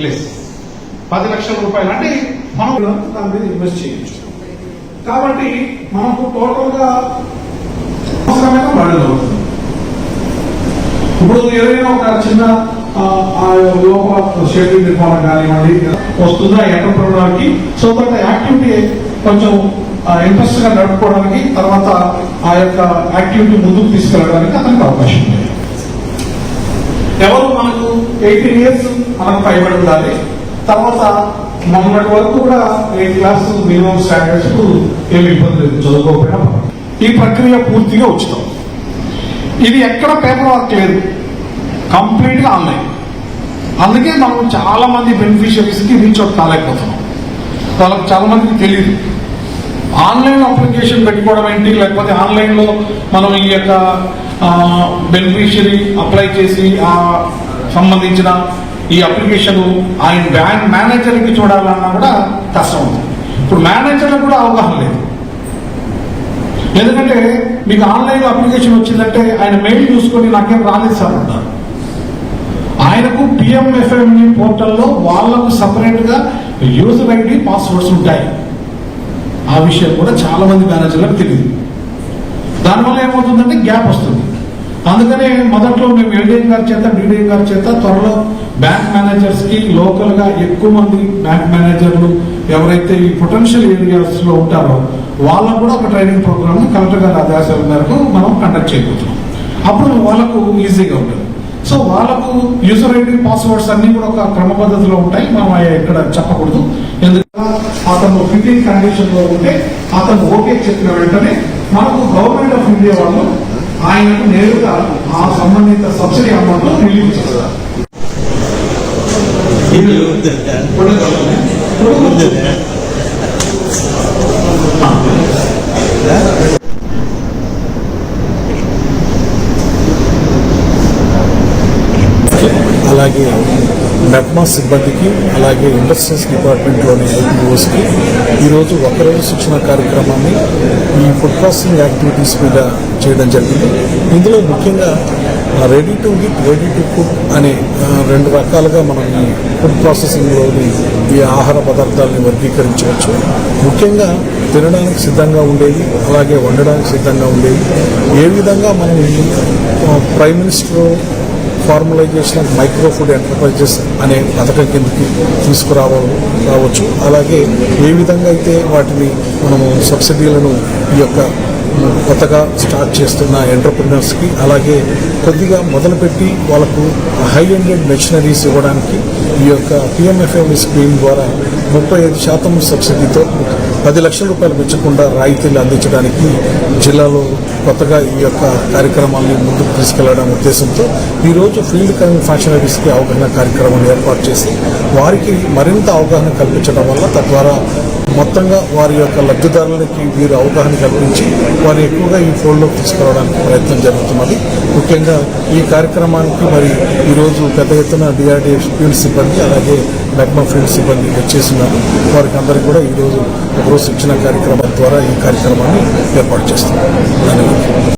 Less పది లక్షల రూపాయలు. అంటే మనం దాని మీద ఇన్వెస్ట్ చేయొచ్చు. కాబట్టి మనకు టోటల్గా అవసరమైన అవుతుంది ఇప్పుడు ఏదైనా ఒక చిన్న ఆ, ఆ లోపల షెడ్యూల్ నిర్మాణం కానివ్వండి వస్తుందా ఎంటర్ప్రినర్కి సో దట్ యాక్టివిటీ కొంచెం ఇంట్రెస్ట్గా నడుపుకోవడానికి తర్వాత ఆ యొక్క యాక్టివిటీ ముందుకు తీసుకెళ్ళడానికి అతనికి అవకాశం ఉంది. ఎవరు మనకు ఎయిటీన్ ఇయర్స్ మనకు పైబడి ఉండాలి. తర్వాత మొన్నటి వరకు కూడా ఎయిత్ క్లాస్ మినిమం స్టాండర్డ్స్ ఏమి ఇబ్బంది లేదు చదువుకోకపోయినా ఈ ప్రక్రియ పూర్తిగా ఉచితం ఇది ఎక్కడ పేపర్ వర్క్ లేదు. కంప్లీట్గా ఆన్లైన్. అందుకే మనం చాలా మంది బెనిఫిషియరీస్కి రీచ్ అవుట్ కాలేకపోతున్నాం. వాళ్ళకి చాలా మందికి తెలియదు ఆన్లైన్ అప్లికేషన్ పెట్టుకోవడం ఏంటి? లేకపోతే ఆన్లైన్లో మనం ఈ యొక్క బెనిఫిషియరీ అప్లై చేసి ఆ సంబంధించిన ఈ అప్లికేషన్ ఆయన బ్యాంక్ మేనేజర్కి చూడాలన్నా కూడా కష్టం ఉంది. ఇప్పుడు మేనేజర్లకు కూడా అవగాహన లేదు. ఎందుకంటే మీకు ఆన్లైన్లో అప్లికేషన్ వచ్చిందంటే ఆయన మెయిల్ చూసుకొని నాకేం రాలేదు సార్ అంటారు ఆయనకు పిఎంఎఫ్ఎంఈ పోర్టల్లో వాళ్ళకు సపరేట్గా యూజర్ ఐడి పాస్వర్డ్స్ ఉంటాయి. ఆ విషయం కూడా చాలామంది మేనేజర్లకు తెలియదు దానివల్ల ఏమవుతుందంటే గ్యాప్ వస్తుంది. అందుకనే మొదట్లో మేము ఏడిఎం గారి చేత డిడిఎం గారి చేత త్వరలో బ్యాంక్ మేనేజర్స్కి లోకల్గా ఎక్కువ మంది బ్యాంక్ మేనేజర్లు ఎవరైతే ఈ పొటెన్షియల్ ఏరియాస్లో ఉంటారో వాళ్ళకు కూడా ఒక ట్రైనింగ్ ప్రోగ్రామ్ కలెక్టర్ గారి ఆదేశాల మేరకు మనం కండక్ట్ చేయబోతున్నాం. అప్పుడు వాళ్ళకు ఈజీగా ఉంటుంది. సో వాళ్ళకు యూజర్ ఐడి పాస్వర్డ్స్ అన్ని కూడా ఒక క్రమ పద్ధతిలో ఉంటాయి. మనం ఇక్కడ చెప్పకూడదు. ఎందుకంటే అతను ఫిఫ్టీన్ కండిషన్లో ఉంటే అతను ఓకే చెప్పిన వెంటనే మనకు గవర్నమెంట్ ఆఫ్ ఇండియా వాళ్ళు ఆయనకు నేరుగా ఆ సంబంధిత సబ్సిడీ అమౌంట్ చేస్తారు అలాగే. మెట్మా సిబ్బందికి అలాగే ఇండస్ట్రీస్ డిపార్ట్మెంట్లోని ఐపీఓస్కి ఈరోజు ఒకరోజు శిక్షణ కార్యక్రమాన్ని ఈ ఫుడ్ ప్రాసెసింగ్ యాక్టివిటీస్ మీద చేయడం జరిగింది. ఇందులో ముఖ్యంగా ready to get ready to cook అనే రెండు రకాలుగా మనం ఈ ఫుడ్ ప్రాసెసింగ్లోని ఈ ఆహార పదార్థాలని వర్గీకరించవచ్చు. ముఖ్యంగా తినడానికి సిద్ధంగా ఉండేవి అలాగే వండడానికి సిద్ధంగా ఉండేవి. ఏ విధంగా మనం prime minister formalisation of micro food enterprises అనే పథకం కిందకి తీసుకురావ రావచ్చు. అలాగే ఏ విధంగా అయితే వాటిని మనము సబ్సిడీలను ఈ యొక్క కొత్తగా స్టార్ట్ చేస్తున్న ఎంటర్ప్రినర్స్కి అలాగే కొద్దిగా మొదలుపెట్టి వాళ్ళకు హై ఎండెడ్ మెషినరీస్ ఇవ్వడానికి ఈ యొక్క పిఎంఎఫ్ఎం స్కీమ్ ద్వారా ముప్పై ఐదు శాతం సబ్సిడీతో పది లక్షల రూపాయలు పెంచకుండా రాయితీలు అందించడానికి జిల్లాలో కొత్తగా ఈ యొక్క కార్యక్రమాన్ని ముందుకు తీసుకెళ్ళడం ఉద్దేశంతో ఈరోజు ఫీల్డ్ కమింగ్ ఫంక్షనరీస్కి అవగాహన కార్యక్రమాన్ని ఏర్పాటు చేసి వారికి మరింత అవగాహన కల్పించడం వల్ల తద్వారా మొత్తంగా వారి యొక్క లబ్ధిదారులకి వీరు అవగాహన కల్పించి వారు ఎక్కువగా ఈ ఫోల్డ్లోకి తీసుకురావడానికి ప్రయత్నం జరుగుతున్నది. ముఖ్యంగా ఈ కార్యక్రమానికి మరి ఈరోజు పెద్ద ఎత్తున డిఆర్డీ ఫీల్డ్ సిబ్బంది అలాగే మెగ్మా ఫీల్డ్ సిబ్బంది వచ్చేసినారు వారికి అందరికీ కూడా ఈరోజు ఒకరోజు శిక్షణ కార్యక్రమం ద్వారా ఈ కార్యక్రమాన్ని ఏర్పాటు చేస్తున్నారు. ధన్యవాదాలు.